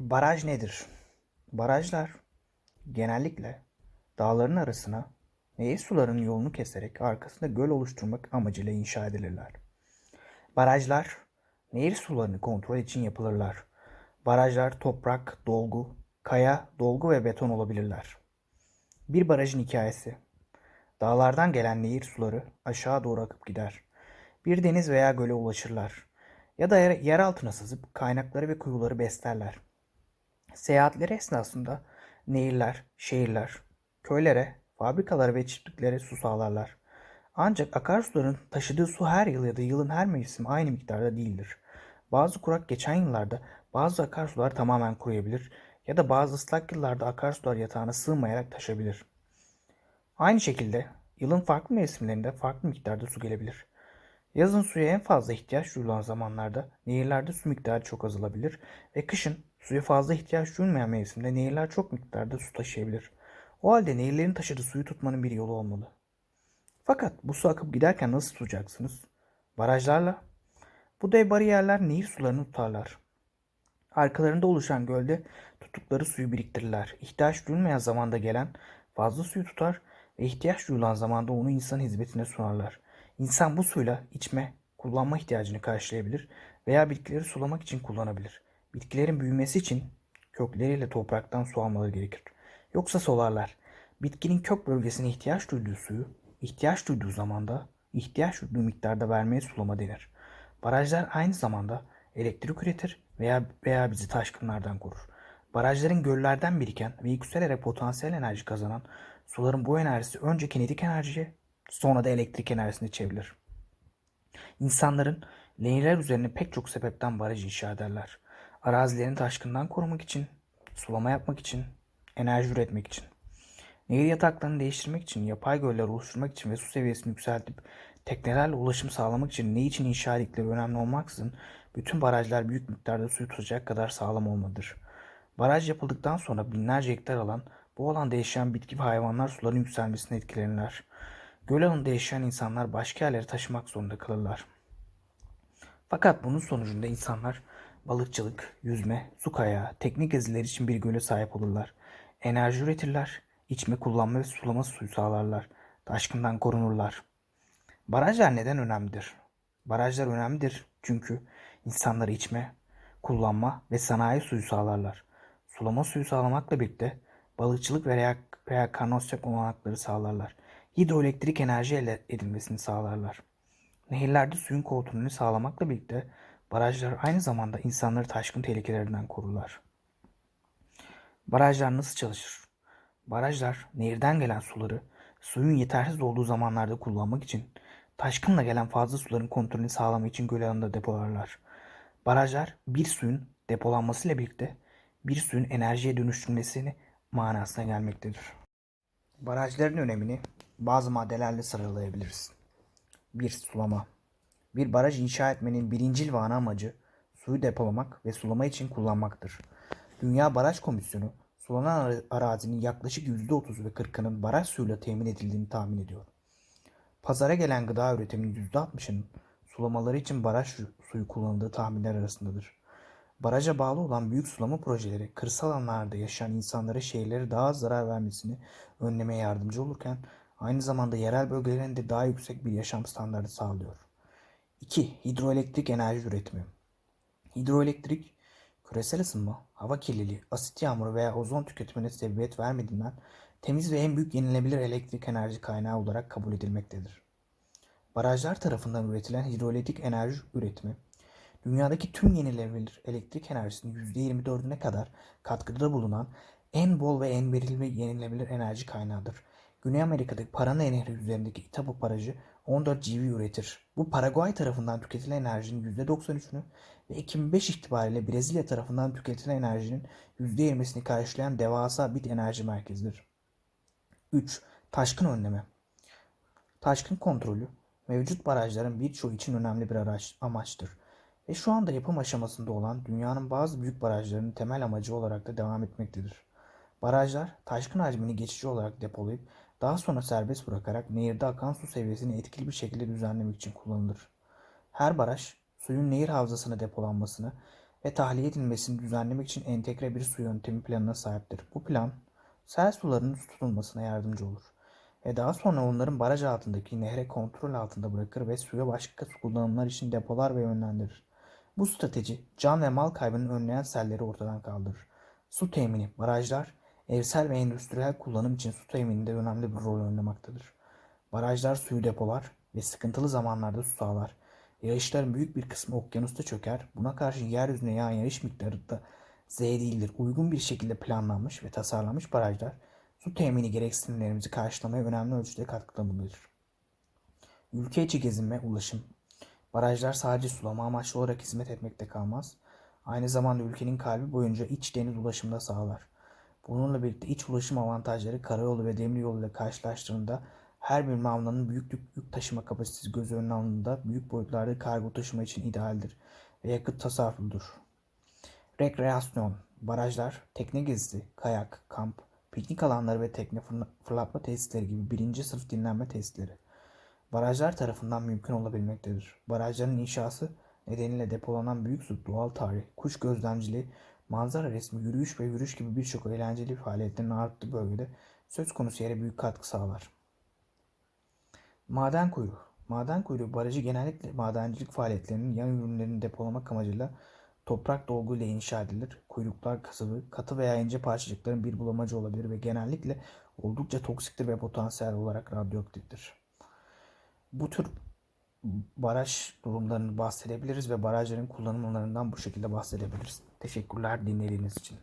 Baraj nedir? Barajlar genellikle dağların arasına nehir sularının yolunu keserek arkasında göl oluşturmak amacıyla inşa edilirler. Barajlar nehir sularını kontrol için yapılırlar. Barajlar toprak, dolgu, kaya, dolgu ve beton olabilirler. Bir barajın hikayesi. Dağlardan gelen nehir suları aşağı doğru akıp gider. Bir deniz veya göle ulaşırlar. Ya da yer altına sızıp kaynakları ve kuyuları beslerler. Seyahatleri esnasında nehirler, şehirler, köylere, fabrikalara ve çiftliklere su sağlarlar. Ancak akarsuların taşıdığı su her yıl ya da yılın her mevsim aynı miktarda değildir. Bazı kurak geçen yıllarda bazı akarsular tamamen kuruyabilir ya da bazı ıslak yıllarda akarsular yatağına sığmayarak taşabilir. Aynı şekilde yılın farklı mevsimlerinde farklı miktarda su gelebilir. Yazın suya en fazla ihtiyaç duyulan zamanlarda nehirlerde su miktarı çok azalabilir ve kışın suya fazla ihtiyaç duyulmayan mevsimde nehirler çok miktarda su taşıyabilir. O halde nehirlerin taşıdığı suyu tutmanın bir yolu olmalı. Fakat bu su akıp giderken nasıl tutacaksınız? Barajlarla. Bu dev bariyerler nehir sularını tutarlar. Arkalarında oluşan gölde tuttukları suyu biriktirirler. İhtiyaç duyulmayan zamanda gelen fazla suyu tutar ve ihtiyaç duyulan zamanda onu insan hizmetine sunarlar. İnsan bu suyla içme, kullanma ihtiyacını karşılayabilir veya bitkileri sulamak için kullanabilir. Bitkilerin büyümesi için kökleriyle topraktan su almaları gerekir. Yoksa solarlar. Bitkinin kök bölgesine ihtiyaç duyduğu suyu, ihtiyaç duyduğu zamanda, ihtiyaç duyduğu miktarda vermeye sulama denir. Barajlar aynı zamanda elektrik üretir veya veya bizi taşkınlardan korur. Barajların göllerden biriken ve yükselerek potansiyel enerji kazanan suların bu enerjisi önce kinetik enerjiye, sonra da elektrik enerjisine çevrilir. İnsanların nehirler üzerine pek çok sebepten baraj inşa ederler. Arazilerini taşkından korumak için, sulama yapmak için, enerji üretmek için. Nehir yataklarını değiştirmek için, yapay göller oluşturmak için ve su seviyesini yükseltip teknelerle ulaşım sağlamak için ne için inşa ettikleri önemli olmaksızın bütün barajlar büyük miktarda suyu tutacak kadar sağlam olmalıdır. Baraj yapıldıktan sonra binlerce hektar alan, bu alanda yaşayan bitki ve hayvanlar suların yükselmesine etkilenirler. Göl alanında yaşayan insanlar başka yerlere taşımak zorunda kalırlar. Fakat bunun sonucunda insanlar balıkçılık, yüzme, su kayağı, teknik geziler için bir göle sahip olurlar. Enerji üretirler, içme, kullanma ve sulama suyu sağlarlar. Taşkından korunurlar. Barajlar neden önemlidir? Barajlar önemlidir çünkü insanları içme, kullanma ve sanayi suyu sağlarlar. Sulama suyu sağlamakla birlikte balıkçılık ve reenkarnasyon olanakları sağlarlar. Hidroelektrik enerji elde edilmesini sağlarlar. Nehirlerde suyun kontrolünü sağlamakla birlikte barajlar aynı zamanda insanları taşkın tehlikelerinden korurlar. Barajlar nasıl çalışır? Barajlar nehirden gelen suları suyun yetersiz olduğu zamanlarda kullanmak için taşkınla gelen fazla suların kontrolünü sağlamak için göl alanında depolarlar. Barajlar bir suyun depolanmasıyla birlikte bir suyun enerjiye dönüştürülmesini manasına gelmektedir. Barajların önemini bazı maddelerle sıralayabiliriz. 1. Sulama Bir baraj inşa etmenin birincil ve ana amacı suyu depolamak ve sulama için kullanmaktır. Dünya Baraj Komisyonu sulanan arazinin yaklaşık %30 ve 40'ının baraj suyuyla temin edildiğini tahmin ediyor. Pazara gelen gıda üretiminin %60'ının sulamaları için baraj suyu kullanıldığı tahminler arasındadır. Baraja bağlı olan büyük sulama projeleri kırsal alanlarda yaşayan insanlara şehirlere daha az zarar vermesini önlemeye yardımcı olurken aynı zamanda yerel bölgelerin de daha yüksek bir yaşam standartı sağlıyor. 2. Hidroelektrik enerji üretimi. Hidroelektrik, küresel ısınma, hava kirliliği, asit yağmuru veya ozon tüketimine sebebiyet vermediğinden temiz ve en büyük yenilebilir elektrik enerji kaynağı olarak kabul edilmektedir. Barajlar tarafından üretilen hidroelektrik enerji üretimi, dünyadaki tüm yenilenebilir elektrik enerjisinin %24'üne kadar katkıda bulunan en bol ve en verimli yenilenebilir enerji kaynağıdır. Güney Amerika'daki Parana Nehri üzerindeki Itapu Barajı 14 GV üretir. Bu Paraguay tarafından tüketilen enerjinin %93'ünü ve 2005 itibariyle Brezilya tarafından tüketilen enerjinin %20'sini karşılayan devasa bir enerji merkezidir. 3. Taşkın önleme. Taşkın kontrolü mevcut barajların birçoğu için önemli bir araç, amaçtır ve şu anda yapım aşamasında olan dünyanın bazı büyük barajlarının temel amacı olarak da devam etmektedir. Barajlar taşkın hacmini geçici olarak depolayıp daha sonra serbest bırakarak nehirde akan su seviyesini etkili bir şekilde düzenlemek için kullanılır. Her baraj suyun nehir havzasına depolanmasını ve tahliye edilmesini düzenlemek için entegre bir su yöntemi planına sahiptir. Bu plan sel sularının tutulmasına yardımcı olur ve daha sonra onların baraj altındaki nehre kontrol altında bırakır ve suya başka su kullanımlar için depolar ve yönlendirir. Bu strateji can ve mal kaybını önleyen selleri ortadan kaldırır. Su temini, barajlar, evsel ve endüstriyel kullanım için su temininde önemli bir rol oynamaktadır. Barajlar suyu depolar ve sıkıntılı zamanlarda su sağlar. Yağışların büyük bir kısmı okyanusta çöker. Buna karşı yeryüzüne yağan yağış miktarı da Z değildir. Uygun bir şekilde planlanmış ve tasarlanmış barajlar su temini gereksinimlerimizi karşılamaya önemli ölçüde katkıda bulunur. Ülke içi gezin ve ulaşım. Barajlar sadece sulama amaçlı olarak hizmet etmekte kalmaz. Aynı zamanda ülkenin kalbi boyunca iç deniz ulaşımda sağlar. Bununla birlikte iç ulaşım avantajları karayolu ve demiryolu ile karşılaştırıldığında her bir mamlanın büyüklük yük taşıma kapasitesi göz önüne alındığında büyük boyutlarda kargo taşıma için idealdir ve yakıt tasarrufudur. Rekreasyon, barajlar, tekne gezisi, kayak, kamp, piknik alanları ve tekne fırla- fırlatma tesisleri gibi birinci sınıf dinlenme tesisleri barajlar tarafından mümkün olabilmektedir. Barajların inşası nedeniyle depolanan büyük su, doğal tarih, kuş gözlemciliği, manzara resmi, yürüyüş ve yürüyüş gibi birçok eğlenceli faaliyetlerin arttığı bölgede söz konusu yere büyük katkı sağlar. Maden kuyruğu. Maden kuyruğu barajı genellikle madencilik faaliyetlerinin yan ürünlerini depolamak amacıyla toprak dolguyla inşa edilir. Kuyruklar kasıbı, katı veya ince parçacıkların bir bulamacı olabilir ve genellikle oldukça toksiktir ve potansiyel olarak radyoaktiftir. Bu tür baraj durumlarını bahsedebiliriz ve barajların kullanımlarından bu şekilde bahsedebiliriz. Teşekkürler dinlediğiniz için.